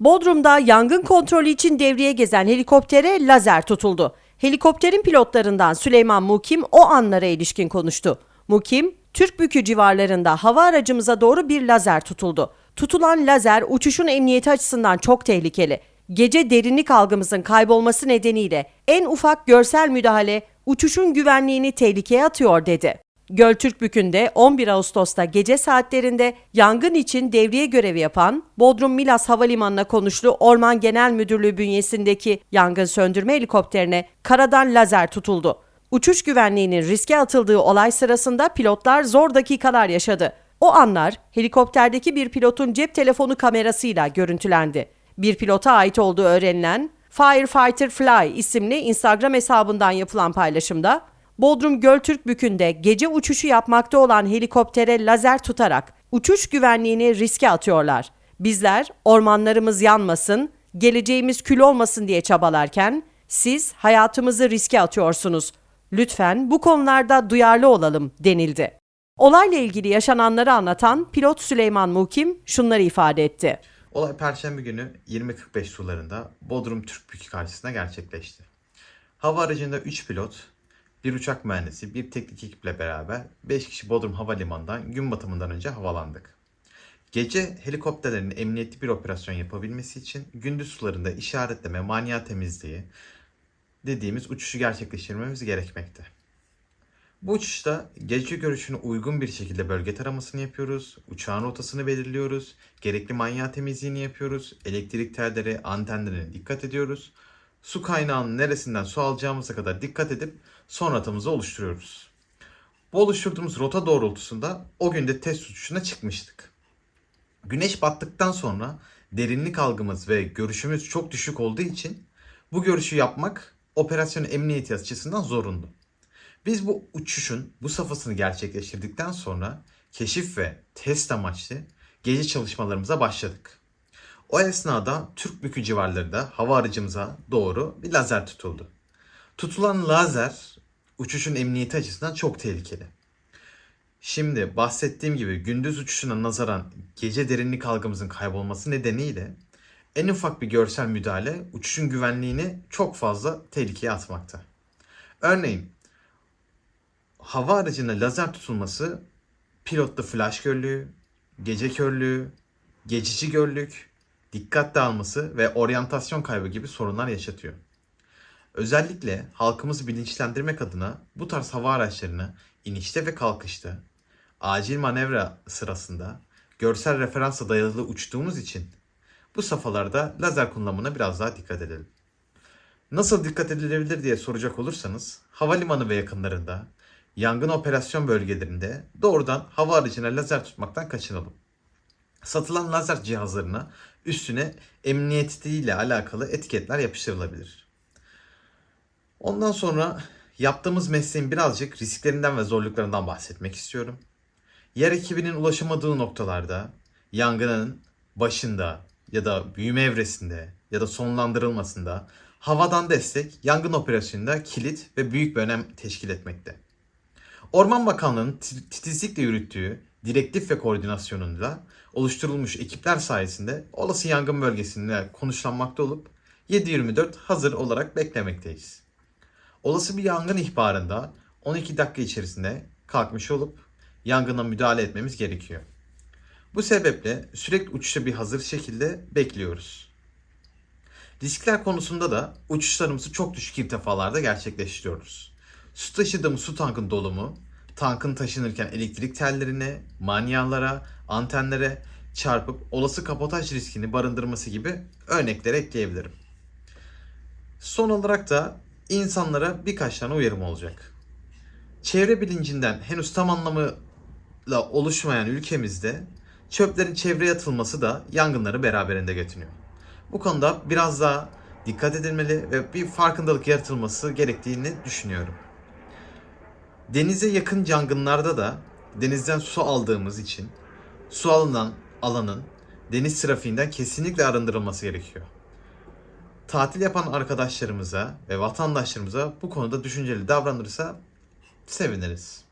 Bodrum'da yangın kontrolü için devreye gezen helikoptere lazer tutuldu. Helikopterin pilotlarından Süleyman Mukim o anlara ilişkin konuştu. Mukim, Türkbükü civarlarında hava aracımıza doğru bir lazer tutuldu. Tutulan lazer uçuşun emniyeti açısından çok tehlikeli. Gece derinlik algımızın kaybolması nedeniyle en ufak görsel müdahale uçuşun güvenliğini tehlikeye atıyor dedi. Göltürkbükü'nde 11 Ağustos'ta gece saatlerinde yangın için devriye görevi yapan Bodrum Milas Havalimanı'na konuşlu Orman Genel Müdürlüğü bünyesindeki yangın söndürme helikopterine karadan lazer tutuldu. Uçuş güvenliğinin riske atıldığı olay sırasında pilotlar zor dakikalar yaşadı. O anlar helikopterdeki bir pilotun cep telefonu kamerasıyla görüntülendi. Bir pilota ait olduğu öğrenilen Firefighter Fly isimli Instagram hesabından yapılan paylaşımda Bodrum Göltürkbükü'nde gece uçuşu yapmakta olan helikoptere lazer tutarak uçuş güvenliğini riske atıyorlar. Bizler ormanlarımız yanmasın, geleceğimiz kül olmasın diye çabalarken siz hayatımızı riske atıyorsunuz. Lütfen bu konularda duyarlı olalım denildi. Olayla ilgili yaşananları anlatan pilot Süleyman Mukim şunları ifade etti. Olay Perşembe günü 20.45 sularında Bodrum Türkbükü karşısında gerçekleşti. Hava aracında 3 pilot, bir uçak mühendisi, bir teknik ekiple beraber 5 kişi Bodrum Havalimanı'ndan gün batımından önce havalandık. Gece helikopterlerin emniyetli bir operasyon yapabilmesi için gündüz sularında işaretleme, manya temizliği dediğimiz uçuşu gerçekleştirmemiz gerekmekte. Bu uçuşta gece görüşüne uygun bir şekilde bölge taramasını yapıyoruz, uçağın rotasını belirliyoruz, gerekli manyeği temizliğini yapıyoruz, elektrik telleri, antenlerine dikkat ediyoruz. Su kaynağının neresinden su alacağımıza kadar dikkat edip son rotamızı oluşturuyoruz. Bu oluşturduğumuz rota doğrultusunda o günde test uçuşuna çıkmıştık. Güneş battıktan sonra derinlik algımız ve görüşümüz çok düşük olduğu için bu görüşü yapmak operasyon emniyeti açısından zorundu. Biz bu uçuşun bu safhasını gerçekleştirdikten sonra keşif ve test amaçlı gece çalışmalarımıza başladık. O esnada Türkbükü civarlarında hava aracımıza doğru bir lazer tutuldu. Tutulan lazer uçuşun emniyeti açısından çok tehlikeli. Şimdi bahsettiğim gibi gündüz uçuşuna nazaran gece derinlik algımızın kaybolması nedeniyle en ufak bir görsel müdahale uçuşun güvenliğini çok fazla tehlikeye atmakta. Örneğin hava aracına lazer tutulması pilotta flash körlüğü, gece körlüğü, geçici görlük, dikkat dağılması ve oryantasyon kaybı gibi sorunlar yaşatıyor. Özellikle halkımızı bilinçlendirmek adına bu tarz hava araçlarını inişte ve kalkışta, acil manevra sırasında görsel referansa dayalı uçtuğumuz için bu safhalarda lazer kullanımına biraz daha dikkat edelim. Nasıl dikkat edilebilir diye soracak olursanız havalimanı ve yakınlarında yangın operasyon bölgelerinde doğrudan hava aracına lazer tutmaktan kaçınalım. Satılan lazer cihazlarına üstüne emniyetiyle alakalı etiketler yapıştırılabilir. Ondan sonra yaptığımız mesleğin birazcık risklerinden ve zorluklarından bahsetmek istiyorum. Yer ekibinin ulaşamadığı noktalarda yangının başında ya da büyüme evresinde ya da sonlandırılmasında havadan destek yangın operasyonunda kilit ve büyük bir önem teşkil etmekte. Orman Bakanlığı'nın ti- titizlikle yürüttüğü direktif ve koordinasyonuyla oluşturulmuş ekipler sayesinde olası yangın bölgesinde konuşlanmakta olup 7-24 hazır olarak beklemekteyiz. Olası bir yangın ihbarında 12 dakika içerisinde kalkmış olup yangına müdahale etmemiz gerekiyor. Bu sebeple sürekli uçuşa bir hazır şekilde bekliyoruz. Riskler konusunda da uçuşlarımızı çok düşük irtifalarda gerçekleştiriyoruz. Su taşıdığımız su tankın dolumu, tankın taşınırken elektrik tellerine, manyalara, antenlere çarpıp olası kapotaj riskini barındırması gibi örnekler ekleyebilirim. Son olarak da insanlara birkaç tane uyarım olacak. Çevre bilincinden henüz tam anlamıyla oluşmayan ülkemizde çöplerin çevreye atılması da yangınları beraberinde getiriyor. Bu konuda biraz daha dikkat edilmeli ve bir farkındalık yaratılması gerektiğini düşünüyorum. Denize yakın yangınlarda da denizden su aldığımız için su alınan alanın deniz trafiğinden kesinlikle arındırılması gerekiyor. Tatil yapan arkadaşlarımıza ve vatandaşlarımıza bu konuda düşünceli davranırsa seviniriz.